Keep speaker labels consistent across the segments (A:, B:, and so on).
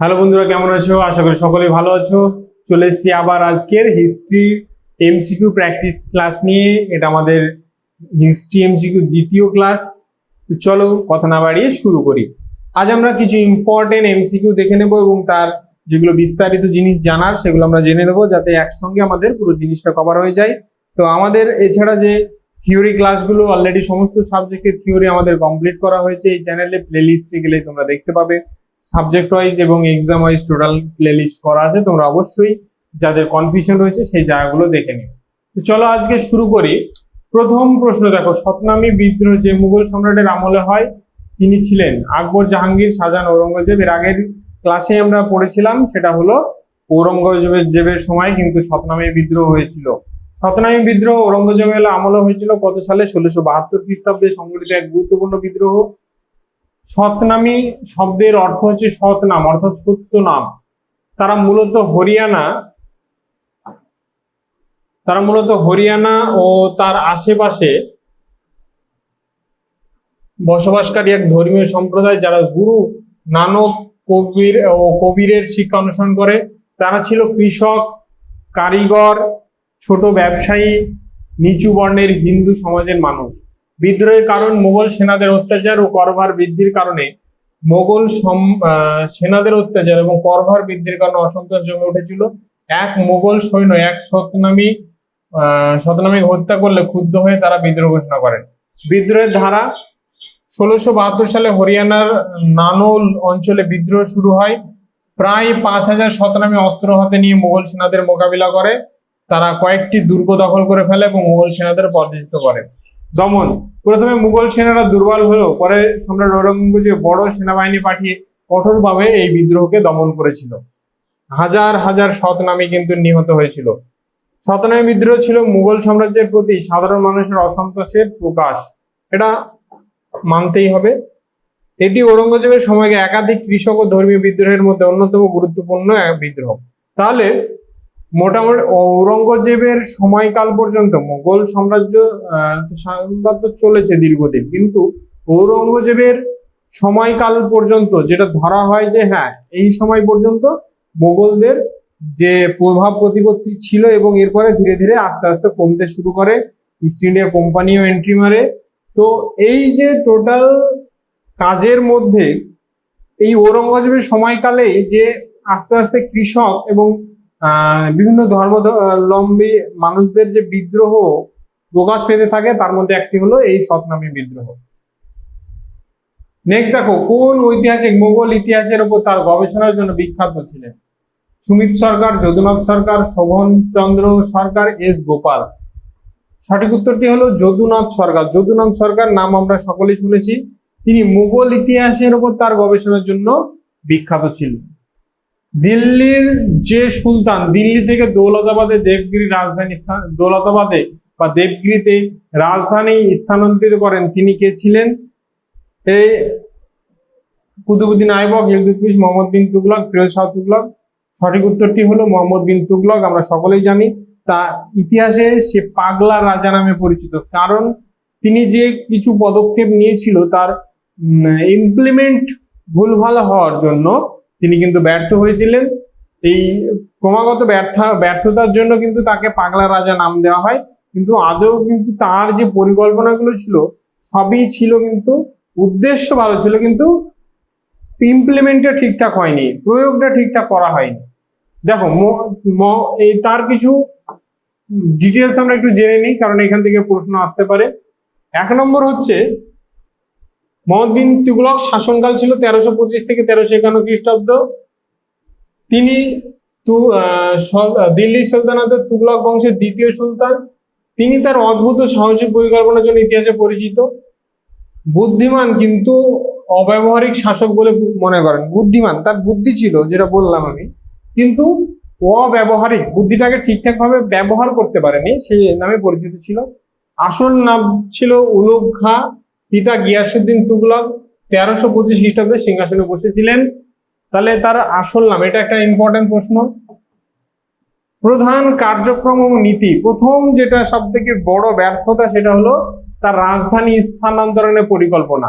A: Hello বন্ধুরা, কেমন আছো? আশা করি সকলেই ভালো আছো। চলে এসেছি আবার আজকের হিস্ট্রি এমসিকিউ প্র্যাকটিস ক্লাস নিয়ে। এটা আমাদের হিস্ট্রি এমসিকিউ দ্বিতীয় ক্লাস তো চলো কথা না বাড়িয়ে শুরু করি। আজ আমরা কিছু ইম্পর্টেন্ট এমসিকিউ দেখে নেব এবং তার যেগুলো বিস্তারিত জিনিস জানার, সেগুলো আমরা জেনে নেব যাতে একসঙ্গে আমাদের পুরো জিনিসটা কভার হয়ে যায়। তো আমাদের এছাড়া যে থিওরি ক্লাসগুলো অলরেডি সমস্ত সাবজেক্টের থিওরি আমাদের কমপ্লিট করা হয়েছে। এই চ্যানেলে প্লেলিস্টে গেলে তোমরা দেখতে পাবে। সাবজেক্ট ওয়াইজ এবং এক্সাম ওয়াইজ টোটাল প্লেলিস্ট করা আছে, তোমরা অবশ্যই যাদের কনফিউশন রয়েছে সেই জায়গাগুলো দেখে নিও। তো চলো আজকে শুরু করি। প্রথম প্রশ্ন দেখো সতনামী বিদ্রোহ যে মুঘল সম্রাটের আমলে হয়, তিনি ছিলেন আকবর জাহাঙ্গীর, শাহজাহান ঔরঙ্গজেব। এর আগের ক্লাসে আমরা পড়েছিলাম, সেটা হলো ঔরঙ্গজেবের সময় কিন্তু সতনামী বিদ্রোহ হয়েছিল। সতনামী বিদ্রোহ ঔরঙ্গজেবের আমলে হয়েছিল কত সালে? ষোলোশো বাহাত্তর খ্রিস্টাব্দে সংঘটিত এক গুরুত্বপূর্ণ বিদ্রোহ। সতনামী শব্দের অর্থ হচ্ছে সৎ নাম অর্থাৎ সত্য নাম। তারা মূলত হরিয়ানা, তারা মূলত হরিয়ানা ও তার আশেপাশে বসবাসকারী এক ধর্মীয় সম্প্রদায় যারা গুরু নানক কবির ও কবিরের শিক্ষা অনুসরণ করে। তারা ছিল কৃষক, কারিগর, ছোট ব্যবসায়ী, নিচু বর্ণের হিন্দু সমাজের মানুষ। বিদ্রোহের কারণ মোগল সেনাদের অত্যাচার ও করভার বৃদ্ধির কারণে। মোগল সেনাদের অত্যাচার এবং করভার বৃদ্ধির কারণে অসন্তোষ জমে উঠেছিল। এক মোগল সৈন্য এক শতনামী আহ, শতনামী হত্যা করলে ক্ষুব্ধ হয়ে তারা বিদ্রোহ ঘোষণা করেন। বিদ্রোহের ধারা ষোলোশো বাহাত্তর সালে হরিয়ানার নানোল অঞ্চলে বিদ্রোহ শুরু হয়। প্রায় পাঁচ হাজার শতনামী অস্ত্র হাতে নিয়ে মোগল সেনাদের মোকাবিলা করে। তারা কয়েকটি দুর্গ দখল করে ফেলে এবং মোগল সেনাদের পরাজিত করে। দমন। প্রথমে মুঘল সেনারা দুর্বল হলেও পরে সম্রাট ঔরঙ্গজেব বড় সেনাবাহিনী পাঠিয়ে কঠোরভাবে এই বিদ্রোহকে দমন করেছিল। হাজার হাজার শতনামী কিন্তু নিহত হয়েছিল। শতনামী বিদ্রোহ ছিল মুঘল সাম্রাজ্যের প্রতি সাধারণ মানুষের অসন্তোষের প্রকাশ। এটা মানতেই হবে। এটি ঔরঙ্গজেবের সময়কে একাধিক কৃষক ও ধর্মীয় বিদ্রোহের মধ্যে অন্যতম গুরুত্বপূর্ণ এক বিদ্রোহ। তাহলে মোটামুটি ঔরঙ্গজেবের সময়কাল পর্যন্ত মোগল সাম্রাজ্য সাম্রাজ্য চলেছে দীর্ঘদিন। কিন্তু ঔরঙ্গজেবের সময়কাল পর্যন্ত যেটা ধরা হয় যে হ্যাঁ এই সময় পর্যন্ত মোগলদের যে প্রভাব প্রতিপত্তি ছিল এবং এরপরে ধীরে ধীরে আস্তে আস্তে কমতে শুরু করে ইস্ট ইন্ডিয়া কোম্পানিও এন্ট্রি মারে। তো এই যে টোটাল কাজের মধ্যে এই ঔরঙ্গজেবের সময়কালে যে আস্তে আস্তে কৃষক এবং বিভিন্ন ধর্মাবলম্বী মানুষদের যে বিদ্রোহ প্রকাশ পেতে থাকে, তার মধ্যে একটি হলো এই সতনামী বিদ্রোহ। নেক্সট দেখো, কোন ঐতিহাসিক মোগল ইতিহাসের উপর তার গবেষণার জন্য বিখ্যাত ছিলেন? সুমিত সরকার, যদুনাথ সরকার, শোভন চন্দ্র সরকার, এস গোপাল। সঠিক উত্তরটি হলো যদুনাথ সরকার। যদুনাথ সরকার নাম আমরা সকলেই শুনেছি। তিনি মুঘল ইতিহাসের উপর তার গবেষণার জন্য বিখ্যাত ছিলেন। দিল্লির যে সুলতান, দিল্লি থেকে দৌলতাবাদে দেবগিরি রাজধানী স্থান, দৌলতাবাদে বা দেবগিরিতে রাজধানী স্থানান্তরিত করেন তিনি কে ছিলেন? এই কুতুবুদ্দিন আইবক ইলতুতমিশ মোহাম্মদ বিন তুগলক, ফিরোজ শাহ তুগলক। সঠিক উত্তরটি হলো মোহাম্মদ বিন তুগলক, আমরা সকলেই জানি। তা ইতিহাসে সে পাগলা রাজা নামে পরিচিত, কারণ তিনি যে কিছু পদক্ষেপ নিয়েছিল তার ইমপ্লিমেন্ট ভুল ভুলভাল হওয়ার জন্য তিনি কিন্তু ব্যর্থ হয়েছিলেন। এই ক্রমাগত ব্যর্থ, ব্যর্থতার জন্য কিন্তু তাকে পাগলা রাজা নাম দেওয়া হয়। কিন্তু আদৌ কিন্তু তার যে পরিকল্পনাগুলো ছিল, সবই ছিল কিন্তু, উদ্দেশ্য ভালো ছিল কিন্তু ইমপ্লিমেন্টটা ঠিকঠাক হয়নি, প্রয়োগটা ঠিকঠাক করা হয়নি। দেখো এই তার কিছু ডিটেলস আমরা একটু জেনে নিই, কারণ এখান থেকে প্রশ্ন আসতে পারে। এক নম্বর হচ্ছে মোহাম্মদ বিন তুগলক শাসনকাল ছিল তেরোশো পঁচিশ থেকে তেরোশো একান্ন খ্রিস্টাব্দ। তিনি দিল্লি সুলতানাতের তুগলক বংশের দ্বিতীয় সুলতান। তিনি তার অদ্ভুত সাহসিক পরিকল্পনার জন্য ইতিহাসে পরিচিত। বুদ্ধিমান কিন্তু অব্যবহারিক শাসক বলে মনে করেন। বুদ্ধিমান, তার বুদ্ধি ছিল, যেটা বললাম আমি। কিন্তু অব্যবহারিক, বুদ্ধিটাকে ঠিকঠাক ভাবে ব্যবহার করতে পারেনি, সেই নামে পরিচিত ছিল। আসল নাম ছিল উলুগ খাঁ। পিতা গিয়াসুদ্দিন তুগলক তেরোশো পঁচিশ খ্রিস্টাব্দে সিংহাসনে বসেছিলেন। তাহলে তার আসল নাম, এটা একটা ইম্পর্টেন্ট প্রশ্ন। প্রধান কার্যক্রম ও নীতি। প্রথম যেটা সব থেকে বড় ব্যর্থতা সেটা হলো তার রাজধানী স্থানান্তরণের পরিকল্পনা।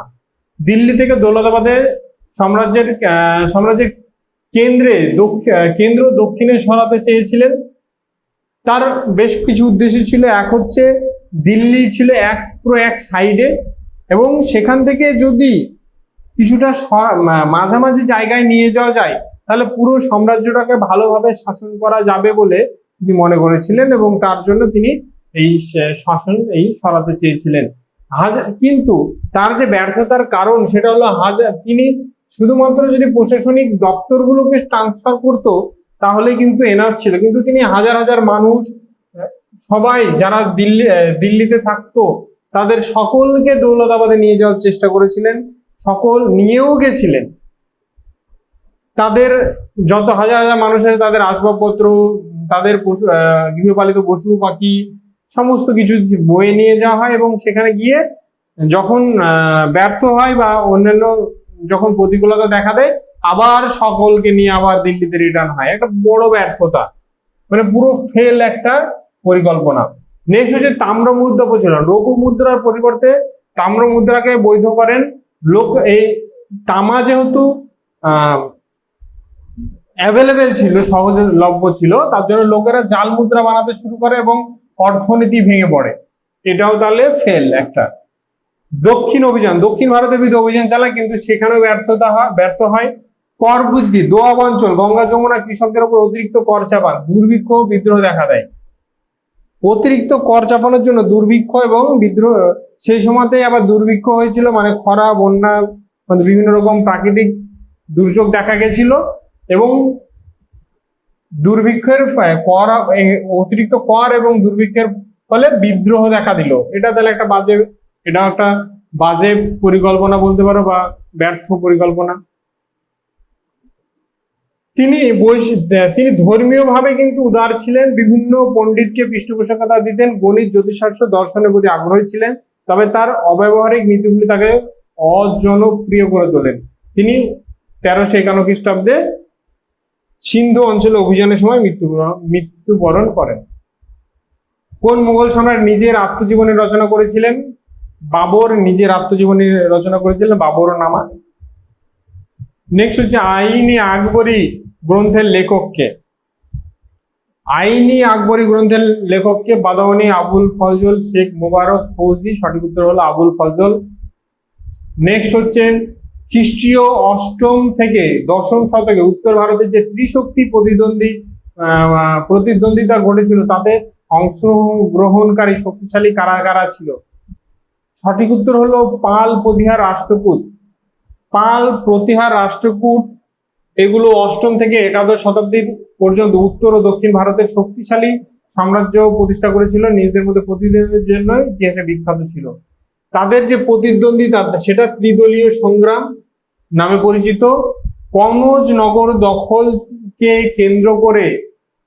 A: দিল্লি থেকে দৌলতাবাদে সাম্রাজ্যের সাম্রাজ্যের কেন্দ্রে কেন্দ্র দক্ষিণে সরাতে চেয়েছিলেন। তার বেশ কিছু উদ্দেশ্য ছিল। এক হচ্ছে দিল্লি ছিল এক পুরো এক সাইডে এবং সেখান থেকে যদি কিছুটা মাঝামাঝি জায়গায় নিয়ে যাওয়া যায়, তাহলে পুরো সাম্রাজ্যটাকে ভালোভাবে শাসন করা যাবে বলে তিনি মনে করেছিলেন এবং তার জন্য তিনি এই শাসন এই সরাতে চেয়েছিলেন। হাজার কিন্তু তার যে ব্যর্থতার কারণ সেটা হলো হাজার তিনি শুধুমাত্র যদি প্রশাসনিক দপ্তরগুলোকে ট্রান্সফার করতো, তাহলে কিন্তু এনাফ ছিল। কিন্তু তিনি হাজার হাজার মানুষ, সবাই যারা দিল্লি দিল্লিতে থাকতো তাদের সকলকে দৌলতাবাদে নিয়ে যাওয়ার চেষ্টা করেছিলেন, সকল নিয়েও গেছিলেন। তাদের যত হাজার হাজার মানুষের তাদের আসবাবপত্র, তাদের পশু গৃহপালিত পশু, পাখি, সমস্ত কিছু বয়ে নিয়ে যাওয়া হয় এবং সেখানে গিয়ে যখন ব্যর্থ হয় বা অন্যান্য যখন প্রতিকূলতা দেখা দেয়, আবার সকলকে নিয়ে আবার দিল্লিতে রিটার্ন হয়। একটা বড় ব্যর্থতা। মানে পুরো ফেল একটা পরিকল্পনা। নেক্সট হচ্ছে তাম্র মুদ্রা প্রচলন। রঘু মুদ্রার পরিবর্তে তাম্র মুদ্রাকে বৈধ করেন। লোক এই তামা যেহেতু অ্যাভেলেবেল ছিল, সহজলভ্য ছিল, তার জন্য লোকেরা জাল মুদ্রা বানাতে শুরু করে এবং অর্থনীতি ভেঙে পড়ে। এটাও তাহলে ফেল একটা। দক্ষিণ অভিযান, দক্ষিণ ভারতের বিরুদ্ধে অভিযান চালায়, কিন্তু সেখানেও ব্যর্থতা হয়, ব্যর্থ হয়। কর বৃদ্ধি দোয়াব অঞ্চল গঙ্গা যমুনা কৃষকদের উপর অতিরিক্ত কর চাপান দুর্ভিক্ষ, বিদ্রোহ দেখা দেয়। অতিরিক্ত কর চাপানোর জন্য দুর্ভিক্ষ এবং বিদ্রোহ, সেই সময়তেই আবার দুর্ভিক্ষ হয়েছিল মানে খরা, বন্যা মানে বিভিন্ন রকম প্রাকৃতিক দুর্যোগ দেখা গেছিল এবং দুর্ভিক্ষের কর অতিরিক্ত কর এবং দুর্ভিক্ষের ফলে বিদ্রোহ দেখা দিল। এটা তাহলে একটা বাজে, এটা একটা বাজে পরিকল্পনা বলতে পারো বা ব্যর্থ পরিকল্পনা। তিনি তিনি ধর্মীয় ভাবে কিন্তু উদার ছিলেন, বিভিন্ন পণ্ডিতকে পৃষ্ঠপোষকতা দিতেন, গণিত জ্যোতিষাস্ত্র দর্শনের প্রতি আগ্রহী ছিলেন, তবে তার অব্যবহারিক নীতিগুলি তাকে অজনপ্রিয় করে তোলেন। তিনি তেরোশো একান্ন খ্রিস্টাব্দে সিন্ধু অঞ্চলে অভিযানের সময় মৃত্যু, মৃত্যুবরণ করেন। কোন মুঘল সম্রাট নিজের আত্মজীবনী রচনা করেছিলেন? বাবর নিজের আত্মজীবনী রচনা করেছিলেন, বাবর নামা। নেক্সট হচ্ছে আইনি আকবরী। গ্রন্থের লেখককে। আইনি আকবরী গ্রন্থের লেখককে বাদাওয়ানি আবুল ফজল, শেখ মোবারক ফৌজি, সঠিক উত্তর হলো আবুল ফজল। নেক্সট হচ্ছে খ্রিস্টীয় অষ্টম থেকে দশম শতকে উত্তর ভারতের যে ত্রিশক্তি প্রতিদ্বন্দ্বী প্রতিদ্বন্দ্বিতা ঘটেছিল, তাতে অংশগ্রহণকারী শক্তিশালী কারা কারা ছিল? সঠিক উত্তর হলো পাল প্রতিহার রাষ্ট্রকূট। পাল প্রতিহার রাষ্ট্রকূট এগুলো অষ্টম থেকে একাদশ শতাব্দীর পর্যন্ত উত্তর ও দক্ষিণ ভারতের শক্তিশালী সাম্রাজ্য প্রতিষ্ঠা করেছিল নিজেদের মধ্যে প্রতিদ্বন্দ্বের জন্য ইতিহাসে বিখ্যাত ছিল। তাদের যে প্রতিদ্বন্দ্বিতা সেটা ত্রিদলীয় সংগ্রাম নামে পরিচিত। কনৌজ নগর দখলকে কেন্দ্র করে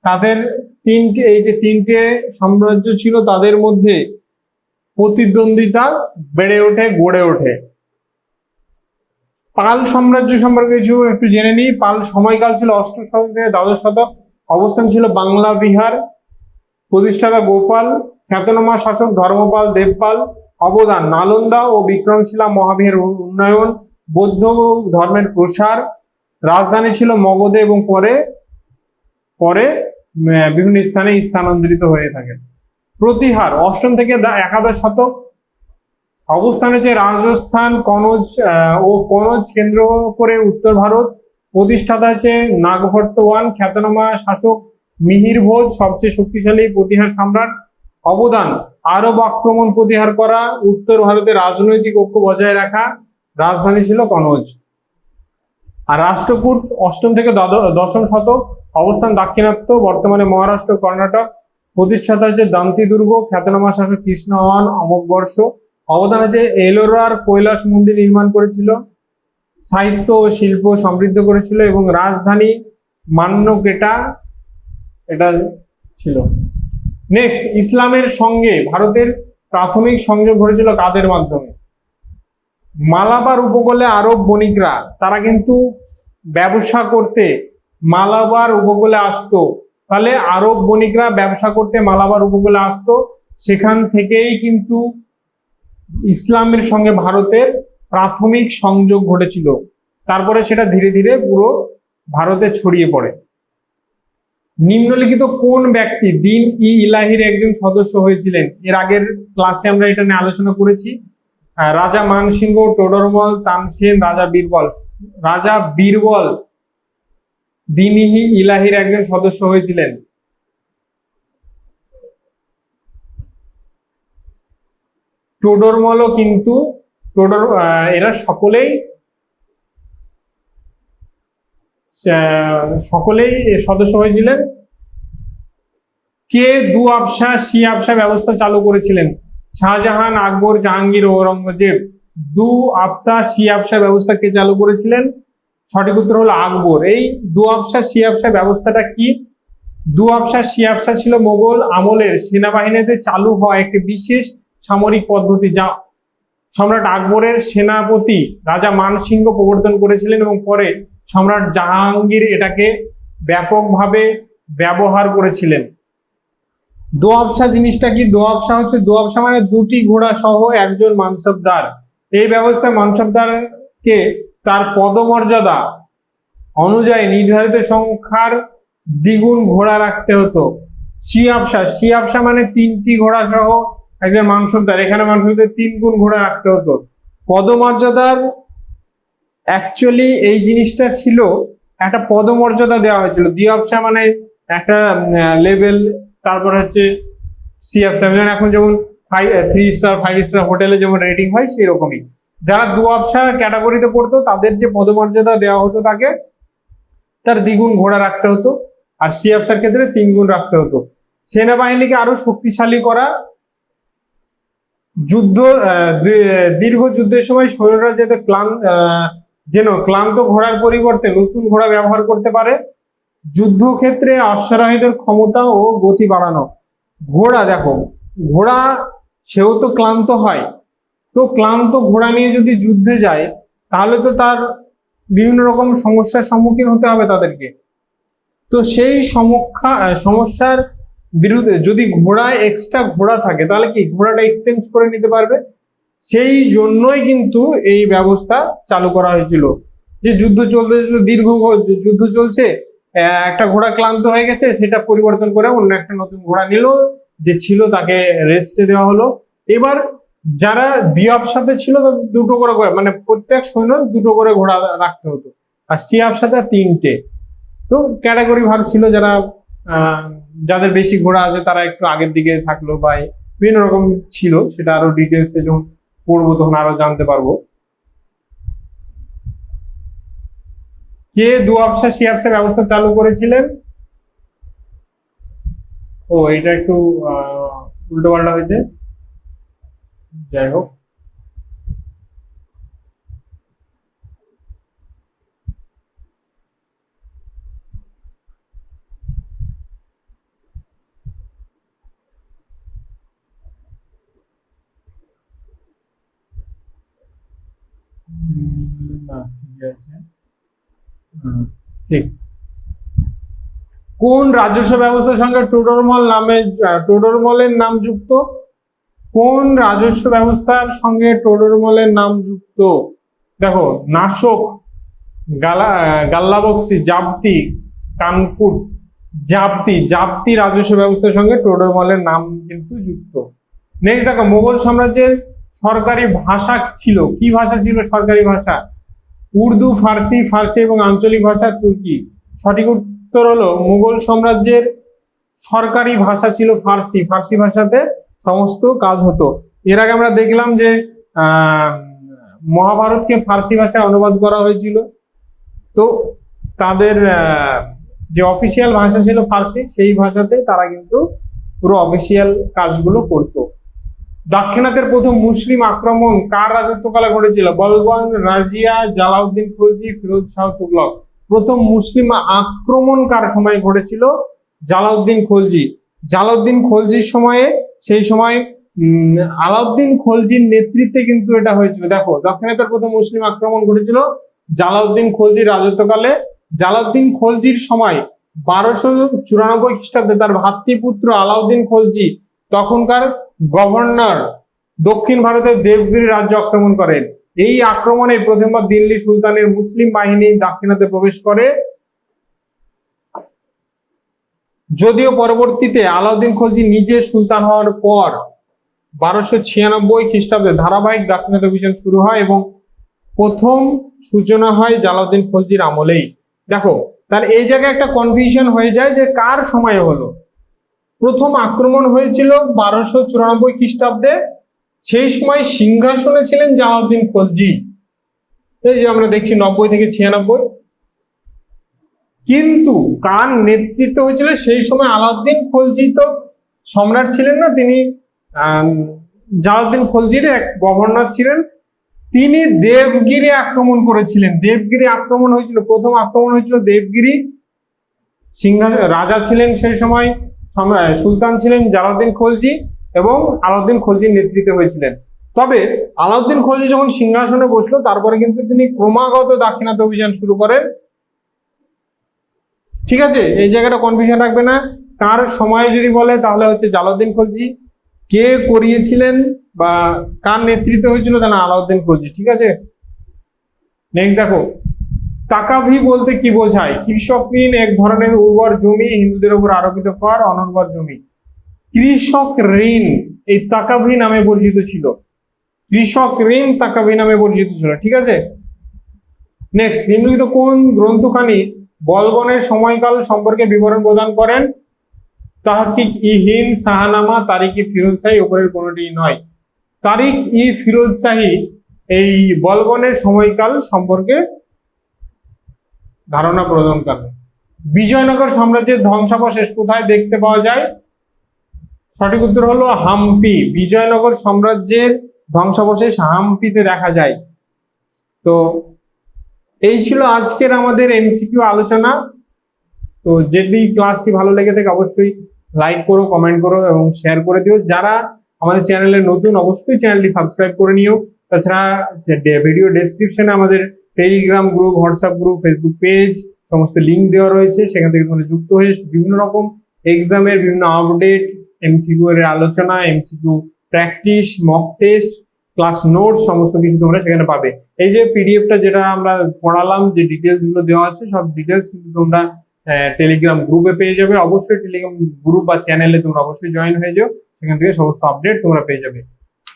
A: তাদের তিনটে, এই যে তিনটে সাম্রাজ্য ছিল, তাদের মধ্যে প্রতিদ্বন্দ্বিতা বেড়ে ওঠে, গড়ে ওঠে। পাল সাম্রাজ্য সম্পর্কে কিছু একটু জেনে নিই। পাল সময়কাল ছিল অষ্টম শতক থেকে দ্বাদশ শতক। অবস্থান ছিল বাংলা বিহার। প্রতিষ্ঠাতা গোপাল, খ্যাতনামা শাসক ধর্মপাল দেবপাল, অবদান নালন্দা ও বিক্রমশিলা মহাবীর উন্নয়ন, বৌদ্ধ ধর্মের প্রসার। রাজধানী ছিল মগধে এবং পরে পরে বিভিন্ন স্থানে স্থানান্তরিত হয়ে থাকে। প্রতিহার, অষ্টম থেকে একাদশ শতক অবস্থান হচ্ছে রাজস্থান কনজ ও কনৌজ কেন্দ্র করে উত্তর ভারত, প্রতিষ্ঠাতা হচ্ছে নাগভট্ট ওয়ান, খ্যাতনামা শাসক মিহির ভোজ, সবচেয়ে শক্তিশালী প্রতিহার সম্রাট। অবদান, আরব আক্রমণ প্রতিহার করা, উত্তর ভারতের রাজনৈতিক ঐক্য বজায় রাখা, রাজধানী ছিল কনজ। আর রাষ্ট্রকূট, অষ্টম থেকে দশম শতক, অবস্থান দাক্ষিণাত্য, বর্তমানে মহারাষ্ট্র, কর্ণাটক। প্রতিষ্ঠাতা হচ্ছে দান্তি দুর্গ, খ্যাতনামা শাসক কৃষ্ণওয়ান অমোঘবর্ষ অবদান আছে এলোরার কৈলাস মন্দির নির্মাণ করেছিল, সাহিত্য ও শিল্প সমৃদ্ধ করেছিল এবং রাজধানী মান্যকেটা এটা ছিল। নেক্সট ইসলামের সঙ্গে ভারতের প্রাথমিক সংযোগ ঘটেছিল কাদের মাধ্যমে? মালাবার উপকূলে আরব বণিকরা, তারা কিন্তু ব্যবসা করতে মালাবার উপকূলে আসতো। তাহলে আরব বণিকরা ব্যবসা করতে মালাবার উপকূলে আসতো, সেখান থেকেই কিন্তু ইসলামের সঙ্গে ভারতের প্রাথমিক সংযোগ ঘটেছিল। তারপরে সেটা ধীরে ধীরে পুরো ভারতে ছড়িয়ে পড়ে। নিম্নলিখিত কোন ব্যক্তি দিন ই ইলাহির একজন সদস্য হয়েছিলেন? এর আগের ক্লাসে আমরা এটা নিয়ে আলোচনা করেছি। রাজা মানসিংহ, টোডরমল, তানসেন, রাজা বীরবল। রাজা বীরবল দিনহি ইলাহির একজন সদস্য হয়েছিলেন। টোডরমলও কিন্তু টোডর এরা সকলেই সকলেই সদস্য হয়েছিলেন। কে দু আবসা সি আবসা ব্যবস্থা চালু করেছিলেন? শাহজাহান, আকবর, জাহাঙ্গীর ঔরঙ্গজেব। দু আবসা সি আবসা ব্যবস্থা কে চালু করেছিলেন? সঠিক উত্তর হলো আকবর। এই দু আবসা সি আবসা ব্যবস্থাটা কি? দু আবসা সি আবসা ছিল মোগল আমলের সেনাবাহিনীতে চালু হওয়া একটি বিশেষ সামরিক পদ্ধতি যা সম্রাট আকবরের সেনাপতি রাজা মানসিংহ প্রবর্তন করেছিলেন এবং পরে সম্রাট জাহাঙ্গীর এটাকে ব্যাপকভাবে ব্যবহার করেছিলেন। দোয়াবসা জিনিসটা কি? দোয়াবসা হচ্ছে দোয়াবসা মানে দুটি ঘোড়া সহ একজন মানসবদার। এই ব্যবস্থায় মানসবদারকে তার পদমর্যাদা অনুযায়ী নির্ধারিত সংখ্যার দ্বিগুণ ঘোড়া রাখতে হতো। শিয়াবসা শিয়াবসা মানে তিনটি ঘোড়া সহ একজন মানসবদার এখানে মানসবদার তিন গুণ ঘোড়া রাখতে হতো। পদমর্যাদার অ্যাকচুয়ালি এই জিনিসটা ছিল, একটা পদমর্যাদা দেওয়া হয়েছিল। দিয়াবসা মানে একটা লেভেল তারপর হচ্ছে সিএফসা যেমন এখন যেমন five three star five star হোটেলে যেমন রেটিং হয় সেই রকমই যারা দুয়াবসা ক্যাটাগরিতে পড়তো, তাদের যে পদমর্যাদা দেওয়া হতো তাকে, তার দ্বিগুণ ঘোড়া রাখতে হতো। আর সিএফসার ক্ষেত্রে তিন গুণ রাখতে হতো। সেনাবাহিনীকে আরও শক্তিশালী করা যুদ্ধ দীর্ঘ যুদ্ধের সময় সৈন্যরা যাতে ক্লান যেন ক্লান্ত ঘোড়ার পরিবর্তে নতুন ঘোড়া ব্যবহার করতে পারে। যুদ্ধক্ষেত্রে অশ্বারোহীদের ক্ষমতা ও গতি বাড়ানো। ঘোড়া, দেখো, ঘোড়া সেও তো ক্লান্ত হয়। তো ক্লান্ত ঘোড়া নিয়ে যদি যুদ্ধে যায়, তাহলে তো তার বিভিন্ন রকম সমস্যার সম্মুখীন হতে হবে তাদেরকে। তো সেই সমক্ষা সমস্যার বিরুদ্ধে যদি ঘোড়া এক্সট্রা ঘোড়া থাকে, তাহলে কি ঘোড়াটা এক্সচেঞ্জ করে নিতে পারবে? সেই জন্যই কিন্তু এই ব্যবস্থা চালু করা হয়েছিল। যে যুদ্ধ চলতে দীর্ঘ যুদ্ধ চলছে একটা ঘোড়া ক্লান্ত হয়ে গেছে, সেটা পরিবর্তন করে অন্য একটা নতুন ঘোড়া নিল, যে ছিল তাকে রেস্টে দেওয়া হলো। এবার যারা বিয়াব সাথে ছিল দুটো করে ঘোড়া মানে প্রত্যেক সৈন্য দুটো করে ঘোড়া রাখতে হতো। আর সিয়াব সাথে তিনটে। তো ক্যাটাগরি ভাগ ছিল যারা যাদের বেশি ঘোড়া আছে, তারা একটু আগের দিকে থাকল বা বিভিন্ন রকম ছিল, সেটা আরও ডিটেলসে যখন পড়ব তখন আরও জানতে পারব। কে দু আবসা সিয়াবসা ব্যবস্থা চালু করেছিলেন? ও, এটা একটু উল্টো পাল্টা হয়েছে। যাই হোক। কোন রাজস্ব ব্যবস্থার সঙ্গে টোডরমল নামে টোডরমলের নাম যুক্ত? কোন রাজস্ব ব্যবস্থার সঙ্গে টোডরমলের নাম যুক্ত? দেখো, নাশক, গালা গাল্লাবক্সি, জাপ্তি, কানকুট, জাপ্তি জাপ্তি রাজস্ব ব্যবস্থার সঙ্গে টোডরমলের নাম কিন্তু যুক্ত। নেক্সট দেখো, মোগল সাম্রাজ্যের সরকারি ভাষা ছিল? কি ভাষা ছিল সরকারি ভাষা? উর্দু, ফার্সি ফার্সি এবং আঞ্চলিক ভাষা তুর্কি। সঠিক উত্তর হলো মুঘল সাম্রাজ্যের সরকারি ভাষা ছিল ফার্সি। ফার্সি ভাষাতে সমস্ত কাজ হতো। এর আগে আমরা দেখলাম যে মহাভারতকে ফার্সি ভাষায় অনুবাদ করা হয়েছিল। তো তাদের যে অফিসিয়াল ভাষা ছিল ফার্সি, সেই ভাষাতে তারা কিন্তু পুরো অফিসিয়াল কাজগুলো করতো। দাক্ষিণাত্যের প্রথম মুসলিম আক্রমণ কার রাজত্বকালে ঘটেছিল? বলবন রাজিয়া, জালাউদ্দিন খলজি ফিরোজ শাহ তুগলক। প্রথম মুসলিম আক্রমণ কার সময় ঘটেছিল? জালাউদ্দিন খলজি। জালাউদ্দিন খলজির সময়ে, সেই সময় আলাউদ্দিন খলজির নেতৃত্বে কিন্তু এটা হয়েছিল। দেখো দক্ষিণাতের প্রথম মুসলিম আক্রমণ ঘটেছিল জালাউদ্দিন খলজির রাজত্বকালে। জালাউদ্দিন খলজির সময় বারোশো চুরানব্বই খ্রিস্টাব্দে তার ভাতৃপুত্র আলাউদ্দিন খলজি, তখনকার গভর্নর দক্ষিণ ভারতের দেবগিরি রাজ্য আক্রমণ করেন। এই আক্রমণে প্রথমবার দিল্লি সুলতানের মুসলিম বাহিনী দাক্ষিণাতে প্রবেশ করে। যদিও পরবর্তীতে আলাউদ্দিন খলজি নিজে সুলতান হওয়ার পর বারোশো ছিয়ানব্বই খ্রিস্টাব্দে ধারাবাহিক দাক্ষিণাত্য অভিযান শুরু হয় এবং প্রথম সূচনা হয় জালাউদ্দিন খলজির আমলেই। দেখো, তার এই জায়গায় একটা কনফিউশন হয়ে যায় যে কার সময় হলো? প্রথম আক্রমণ হয়েছিল বারোশো চুরানব্বই খ্রিস্টাব্দে। সেই সময় সিংহাসনে ছিলেন জালাউদ্দিন খলজি। এই যে আমরা দেখছি নব্বই থেকে ছিয়ানব্বই। কিন্তু কার নেতৃত্ব হয়েছিল? সেই সময় আলাউদ্দিন খলজি তো সম্রাট ছিলেন না, তিনি জালাউদ্দিন খলজির এক গভর্নর ছিলেন। তিনি দেবগিরি আক্রমণ করেছিলেন। দেবগিরি আক্রমণ হয়েছিল, প্রথম আক্রমণ হয়েছিল দেবগিরি। সিংহাসন রাজা ছিলেন সেই সময়। সুলতান ছিলেন জালাউদ্দিন খলজি এবং আলাউদ্দিন খলজির নেতৃত্বে হয়েছিলেন। তবে আলাউদ্দিন খলজি যখন সিংহাসনে বসল, তারপরে কিন্তু তিনি ক্রমাগত দাক্ষিণাত্য অভিযান শুরু করেন। ঠিক আছে? এই জায়গাটা কনফিউশন রাখবে না। কার সময় যদি বলে, তাহলে হচ্ছে জালাউদ্দিন খলজি। কে করিয়েছিলেন বা কার নেতৃত্বে হয়েছিল তা না, আলাউদ্দিন খলজি। ঠিক আছে? নেক্সট দেখো। তাকাভি বলতে কি বোঝায়? কৃষক ঋণ এক ধরনের উর্বর জমি, হিন্দুদের উপর আরোপিত কর, অনুর্বর জমি। কৃষক ঋণ এই তাকাভি নামে পরিচিত ছিল। কৃষক ঋণ তাকাভি নামে পরিচিত ছিল, ঠিক আছে? নেক্সট নিম্নলিখিত কোন গ্রন্থখানি বলগণের সময়কাল সম্পর্কে বিবরণ প্রদান করেন? তাহকিক ই হিন শাহানামা তারিক ই ফিরোজ শাহী, উপরের কোনটি নয়। তারিক ই ফিরোজ শাহী এই বলগণের সময়কাল সম্পর্কে ধারণা প্রদান করেন বিজয়নগর সাম্রাজ্যের ধ্বংসাবশেষ কোথায় দেখতে পাওয়া যায়? সঠিক উত্তর হলো হাম্পি। বিজয়নগর সাম্রাজ্যের ধ্বংসাবশেষ হাম্পিতে দেখা যায়। তো এই ছিল আজকের আমাদের এমসিকিউ আলোচনা। তো যদি ক্লাসটি ভালো লেগে থাকে অবশ্যই লাইক করো, কমেন্ট করো এবং শেয়ার করে দিও। যারা আমাদের চ্যানেলে নতুন, অবশ্যই চ্যানেলটি সাবস্ক্রাইব করে নিও। তাছাড়া ভিডিও ডেসক্রিপশনে আমাদের Telegram group WhatsApp group Facebook page সমস্ত লিঙ্ক দেওয়া রয়েছে। সেখান থেকে তোমরা যুক্ত হয়ে বিভিন্ন রকম এক্সামের বিভিন্ন আপডেট এমসিকিউ এর আলোচনা MCQ practice mock test class note সমস্ত কিছু তোমরা সেখানে পাবে। এই যে পিডিএফটা যেটা আমরা পড়ালাম, যে ডিটেলসগুলো দেওয়া আছে, সব ডিটেলস কিন্তু তোমরা টেলিগ্রাম গ্রুপে পেয়ে যাবে। অবশ্যই টেলিগ্রাম গ্রুপ বা চ্যানেলে তোমরা অবশ্যই জয়েন হয়ে যাও। সেখান থেকে সমস্ত আপডেট তোমরা পেয়ে যাবে।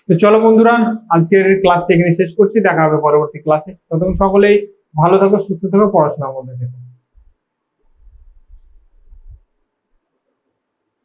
A: তো চলো বন্ধুরা, আজকের ক্লাসটি এখানে শেষ করছি, দেখা হবে পরবর্তী ক্লাসে ততক্ষণ সকলেই ভালো থাকো, সুস্থ থাকো, পড়াশোনার মধ্যে থেকো।